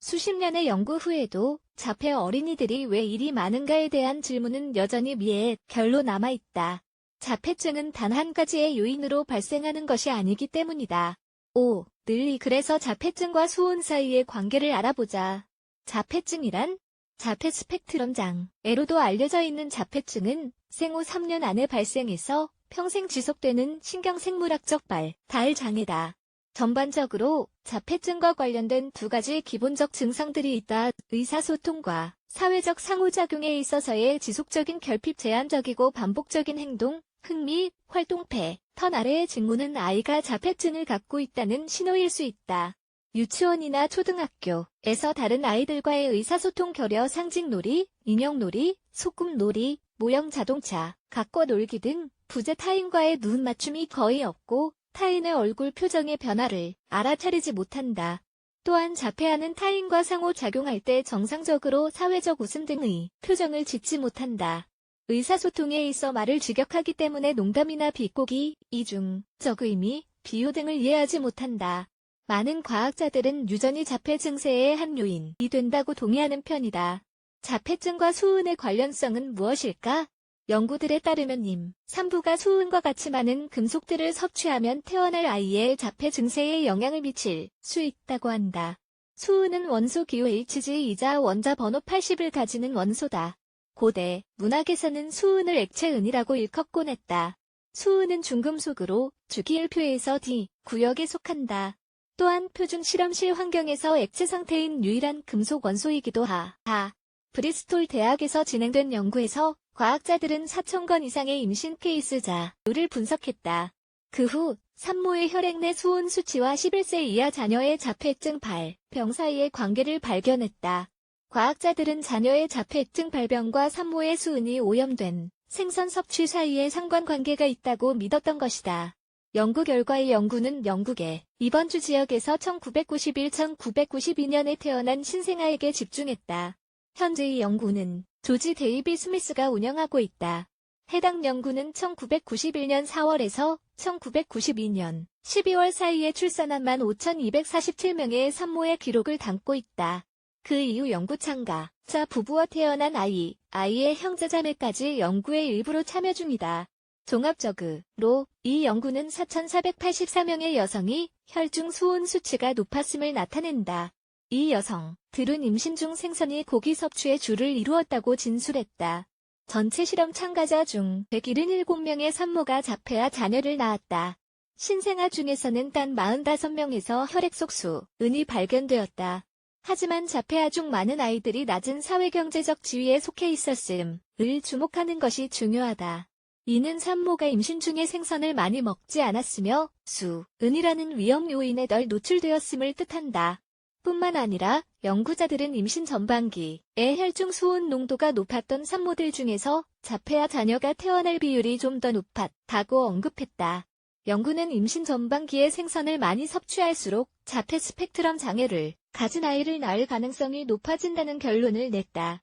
수십 년의 연구 후에도 자폐 어린이들이 왜 일이 많은가에 대한 질문은 여전히 미에 결로 남아있다. 자폐증은 단 한 가지의 요인으로 발생하는 것이 아니기 때문이다. 5. 늘리 그래서 자폐증과 수은 사이의 관계를 알아보자. 자폐증이란 자폐 스펙트럼 장애로도 알려져 있는 자폐증은 생후 3년 안에 발생해서 평생 지속되는 신경생물학적 발달 장애다. 전반적으로 자폐증과 관련된 두 가지 기본적 증상들이 있다. 의사소통과 사회적 상호작용에 있어서의 지속적인 결핍 제한적이고 반복적인 행동, 흥미, 활동패, 턴 아래의 직무는 아이가 자폐증을 갖고 있다는 신호일 수 있다. 유치원이나 초등학교에서 다른 아이들과의 의사소통 결여 상징놀이, 인형놀이, 소꿉놀이, 모형 자동차, 갖고 놀기 등 부재 타인과의 눈 맞춤이 거의 없고 타인의 얼굴 표정의 변화를 알아차리지 못한다. 또한 자폐하는 타인과 상호작용할 때 정상적으로 사회적 웃음 등의 표정을 짓지 못한다. 의사소통에 있어 말을 직역하기 때문에 농담이나 비꼬기, 이중 적 의미, 비유 등을 이해하지 못한다. 많은 과학자들은 유전이 자폐 증세의 한 요인이 된다고 동의하는 편이다. 자폐증과 수은의 관련성은 무엇일까? 연구들에 따르면 님, 산부가 수은과 같이 많은 금속들을 섭취하면 태어날 아이의 자폐 증세에 영향을 미칠 수 있다고 한다. 수은은 원소 기호 Hg이자 원자 번호 80을 가지는 원소다. 고대 문학에서는 수은을 액체은이라고 일컫곤 했다. 수은은 중금속으로 주기율표에서 D 구역에 속한다. 또한 표준 실험실 환경에서 액체 상태인 유일한 금속 원소이기도 하. 하. 브리스톨 대학에서 진행된 연구에서 과학자들은 4,000건 이상의 임신 케이스자를 분석했다. 그 후 산모의 혈액 내 수은 수치와 11세 이하 자녀의 자폐증 발병 사이의 관계를 발견했다. 과학자들은 자녀의 자폐증 발병과 산모의 수은이 오염된 생선 섭취 사이에 상관관계가 있다고 믿었던 것이다. 연구 결과의 연구는 영국의 이번 주 지역에서 1991-1992년에 태어난 신생아에게 집중했다. 현재 이 연구는 조지 데이비 스미스가 운영하고 있다. 해당 연구는 1991년 4월에서 1992년 12월 사이에 출산한 15,247명의 산모의 기록을 담고 있다. 그 이후 연구 참가자 부부와 태어난 아이, 아이의 형제자매까지 연구에 일부러 참여 중이다. 종합적으로 이 연구는 4,484명의 여성이 혈중 수은 수치가 높았음을 나타낸다. 이 여성 들은 임신 중 생선이 고기 섭취에 주를 이루었다고 진술했다. 전체 실험 참가자 중 177명의 산모가 자폐와 자녀를 낳았다. 신생아 중에서는 단 45명에서 혈액 속수, 은이 발견되었다. 하지만 자폐아 중 많은 아이들이 낮은 사회경제적 지위에 속해 있었음을 주목하는 것이 중요하다. 이는 산모가 임신 중에 생선을 많이 먹지 않았으며 수, 은이라는 위험 요인에 덜 노출되었음을 뜻한다. 뿐만 아니라 연구자들은 임신 전반기에 혈중 수은 농도가 높았던 산모들 중에서 자폐아 자녀가 태어날 비율이 좀 더 높았다고 언급했다. 연구는 임신 전반기에 생선을 많이 섭취할수록 자폐 스펙트럼 장애를 가진 아이를 낳을 가능성이 높아진다는 결론을 냈다.